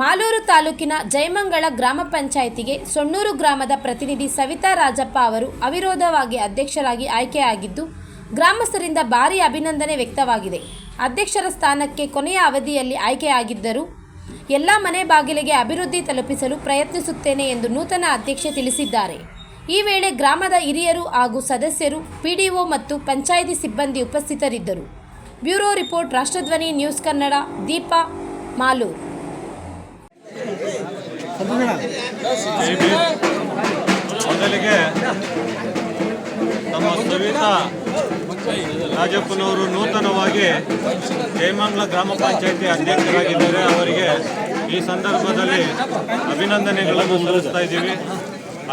ಮಾಲೂರು ತಾಲೂಕಿನ ಜಯಮಂಗಳ ಗ್ರಾಮ ಪಂಚಾಯಿತಿಗೆ ಸೊಣ್ಣೂರು ಗ್ರಾಮದ ಪ್ರತಿನಿಧಿ ಸವಿತಾ ರಾಜಪ್ಪ ಅವರು ಅವಿರೋಧವಾಗಿ ಅಧ್ಯಕ್ಷರಾಗಿ ಆಯ್ಕೆಯಾಗಿದ್ದು, ಗ್ರಾಮಸ್ಥರಿಂದ ಭಾರಿ ಅಭಿನಂದನೆ ವ್ಯಕ್ತವಾಗಿದೆ. ಅಧ್ಯಕ್ಷರ ಸ್ಥಾನಕ್ಕೆ ಕೊನೆಯ ಅವಧಿಯಲ್ಲಿ ಆಯ್ಕೆಯಾಗಿದ್ದರು, ಎಲ್ಲ ಮನೆ ಬಾಗಿಲಿಗೆ ಅಭಿವೃದ್ಧಿ ತಲುಪಿಸಲು ಪ್ರಯತ್ನಿಸುತ್ತೇನೆ ಎಂದು ನೂತನ ಅಧ್ಯಕ್ಷೆ ತಿಳಿಸಿದ್ದಾರೆ. ಈ ವೇಳೆ ಗ್ರಾಮದ ಹಿರಿಯರು ಹಾಗೂ ಸದಸ್ಯರು, ಪಿಡಿಒ ಮತ್ತು ಪಂಚಾಯಿತಿ ಸಿಬ್ಬಂದಿ ಉಪಸ್ಥಿತರಿದ್ದರು. Bureau report, Rashtradhwani, news Kannada, Deepa, Malur. ಮೊದಲಿಗೆ ನಮ್ಮ ಸವಿತಾ ರಾಜಪ್ಪನವರು ನೂತನವಾಗಿ ಜಯಮಂಗ್ಲ ಗ್ರಾಮ ಪಂಚಾಯತಿ ಅಧ್ಯಕ್ಷರಾಗಿದ್ದಾರೆ. ಅವರಿಗೆ ಈ ಸಂದರ್ಭದಲ್ಲಿ ಅಭಿನಂದನೆಗಳನ್ನು ಸಲ್ಲಿಸ್ತಾ ಇದ್ದೀವಿ.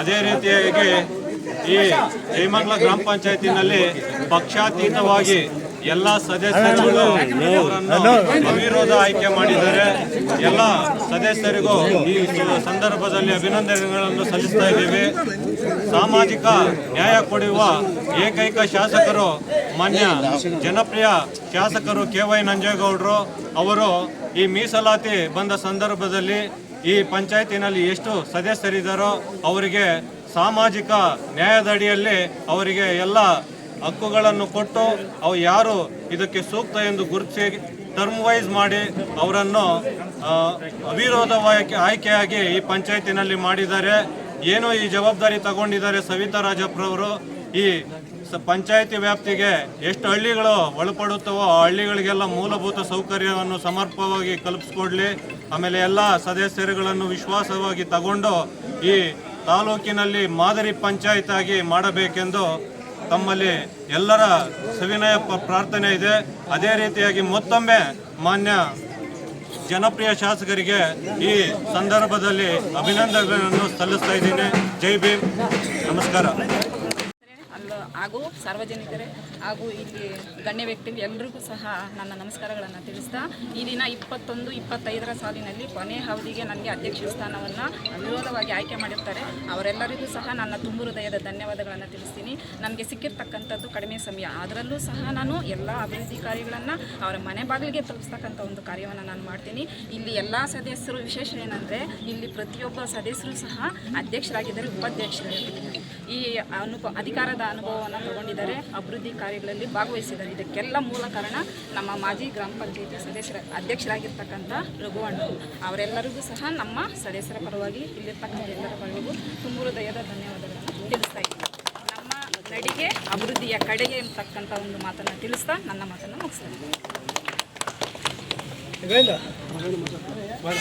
ಅದೇ ರೀತಿಯಾಗಿ ಈ ಜಯಮಂಗ್ಲ ಗ್ರಾಮ ಪಂಚಾಯತಿನಲ್ಲಿ ಪಕ್ಷಾತೀತವಾಗಿ ಎಲ್ಲ ಸದಸ್ಯರುಗಳು ಅವಿರೋಧ ಆಯ್ಕೆ ಮಾಡಿದ್ದಾರೆ. ಎಲ್ಲ ಸದಸ್ಯರಿಗೂ ಈ ಸಂದರ್ಭದಲ್ಲಿ ಅಭಿನಂದನೆಗಳನ್ನು ಸಲ್ಲಿಸ್ತಾ ಇದ್ದೀವಿ. ಸಾಮಾಜಿಕ ನ್ಯಾಯ ಕೊಡುವ ಏಕೈಕ ಶಾಸಕರು ಮಾನ್ಯ ಜನಪ್ರಿಯ ಶಾಸಕರು ಕೆ ವೈ ನಂಜೇಗೌಡರು ಅವರು ಈ ಮೀಸಲಾತಿ ಬಂದ ಸಂದರ್ಭದಲ್ಲಿ ಈ ಪಂಚಾಯತಿನಲ್ಲಿ ಎಷ್ಟು ಸದಸ್ಯರಿದ್ದಾರೋ ಅವರಿಗೆ ಸಾಮಾಜಿಕ ನ್ಯಾಯದಡಿಯಲ್ಲಿ ಅವರಿಗೆ ಎಲ್ಲ ಹಕ್ಕುಗಳನ್ನು ಕೊಟ್ಟು ಅವು ಯಾರು ಇದಕ್ಕೆ ಸೂಕ್ತ ಎಂದು ಗುರುತಿಸಿ ಟರ್ಮ್ ವೈಸ್ ಮಾಡಿ ಅವರನ್ನು ಅವಿರೋಧವಾಗಿ ಆಯ್ಕೆಯಾಗಿ ಈ ಪಂಚಾಯತಿನಲ್ಲಿ ಮಾಡಿದ್ದಾರೆ. ಏನು ಈ ಜವಾಬ್ದಾರಿ ತಗೊಂಡಿದ್ದಾರೆ ಸವಿತಾ ರಾಜಪ್ಪರವರು ಈ ಸ, ಪಂಚಾಯತಿ ವ್ಯಾಪ್ತಿಗೆ ಎಷ್ಟು ಹಳ್ಳಿಗಳು ಒಳಪಡುತ್ತವೋ ಆ ಹಳ್ಳಿಗಳಿಗೆಲ್ಲ ಮೂಲಭೂತ ಸೌಕರ್ಯವನ್ನು ಸಮರ್ಪವಾಗಿ ಕಲ್ಪಿಸ್ಕೊಡ್ಲಿ. ಆಮೇಲೆ ಎಲ್ಲ ಸದಸ್ಯರುಗಳನ್ನು ವಿಶ್ವಾಸವಾಗಿ ತಗೊಂಡು ಈ ತಾಲೂಕಿನಲ್ಲಿ ಮಾದರಿ ಪಂಚಾಯತ್ ಆಗಿ ಮಾಡಬೇಕೆಂದು ತಮ್ಮಲ್ಲಿ ಎಲ್ಲರ ಸವಿನಯ ಪ್ರಾರ್ಥನೆ ಇದೆ. ಅದೇ ರೀತಿಯಾಗಿ ಮತ್ತೊಮ್ಮೆ ಮಾನ್ಯ ಜನಪ್ರಿಯ ಶಾಸಕರಿಗೆ ಈ ಸಂದರ್ಭದಲ್ಲಿ ಅಭಿನಂದನೆಗಳನ್ನು ಸಲ್ಲಿಸ್ತಾ ಇದ್ದೀನಿ. ಜೈ ಭೀಮ್. ನಮಸ್ಕಾರ. ಹಾಗೂ ಸಾರ್ವಜನಿಕರೇ ಹಾಗೂ ಇಲ್ಲಿ ಗಣ್ಯ ವ್ಯಕ್ತಿಗಳು ಎಲ್ಲರಿಗೂ ಸಹ ನನ್ನ ನಮಸ್ಕಾರಗಳನ್ನು ತಿಳಿಸ್ತಾ, ಈ ದಿನ ಇಪ್ಪತ್ತೊಂದು, ಇಪ್ಪತ್ತೈದರ ಸಾಲಿನಲ್ಲಿ ಕೊನೆ ಅವಧಿಗೆ ನನಗೆ ಅಧ್ಯಕ್ಷ ಸ್ಥಾನವನ್ನು ಅವಿರೋಧವಾಗಿ ಆಯ್ಕೆ ಮಾಡಿರ್ತಾರೆ. ಅವರೆಲ್ಲರಿಗೂ ಸಹ ನನ್ನ ತುಂಬು ಹೃದಯದ ಧನ್ಯವಾದಗಳನ್ನು ತಿಳಿಸ್ತೀನಿ. ನನಗೆ ಸಿಕ್ಕಿರ್ತಕ್ಕಂಥದ್ದು ಕಡಿಮೆ ಸಮಯ. ಅದರಲ್ಲೂ ಸಹ ನಾನು ಎಲ್ಲ ಅಭಿವೃದ್ಧಿ ಕಾರ್ಯಗಳನ್ನು ಅವರ ಮನೆ ಬಾಗಿಲಿಗೆ ತಲುಪಿಸ್ತಕ್ಕಂಥ ಒಂದು ಕಾರ್ಯವನ್ನು ನಾನು ಮಾಡ್ತೀನಿ. ಇಲ್ಲಿ ಎಲ್ಲ ಸದಸ್ಯರು, ವಿಶೇಷ ಏನಂದರೆ ಇಲ್ಲಿ ಪ್ರತಿಯೊಬ್ಬ ಸದಸ್ಯರು ಸಹ ಅಧ್ಯಕ್ಷರಾಗಿದ್ದರೆ, ಉಪಾಧ್ಯಕ್ಷರಾಗಿದ್ದಾರೆ. ಈ ಅನುಭವ ಅಧಿಕಾರದ ಅನುಭವವನ್ನು ತಗೊಂಡಿದ್ದಾರೆ. ಅಭಿವೃದ್ಧಿ ಕಾರ್ಯಗಳಲ್ಲಿ ಭಾಗವಹಿಸಿದ್ದಾರೆ. ಇದಕ್ಕೆಲ್ಲ ಮೂಲ ಕಾರಣ ನಮ್ಮ ಮಾಜಿ ಗ್ರಾಮ ಪಂಚಾಯತಿ ಸದಸ್ಯರ ಅಧ್ಯಕ್ಷರಾಗಿರ್ತಕ್ಕಂಥ ರಘುವಣ್ಣ ಅವರೆಲ್ಲರಿಗೂ ಸಹ ನಮ್ಮ ಸದಸ್ಯರ ಪರವಾಗಿ ಇಲ್ಲಿರ್ತಕ್ಕಂಥ ಎಲ್ಲರ ಪರವಾಗಿ ತುಂಬ ಧನ್ಯವಾದಗಳನ್ನು ತಿಳಿಸ್ತಾ ಇದ್ದೀನಿ. ನಮ್ಮ ನಡಿಗೆ, ಅಭಿವೃದ್ಧಿಯ ಕಡೆಗೆ ಎಂಬತಕ್ಕಂಥ ಒಂದು ಮಾತನ್ನು ತಿಳಿಸ್ತಾ ನನ್ನ ಮಾತನ್ನು ಮುಗಿಸ್ತಾ ಇದ್ದೀನಿ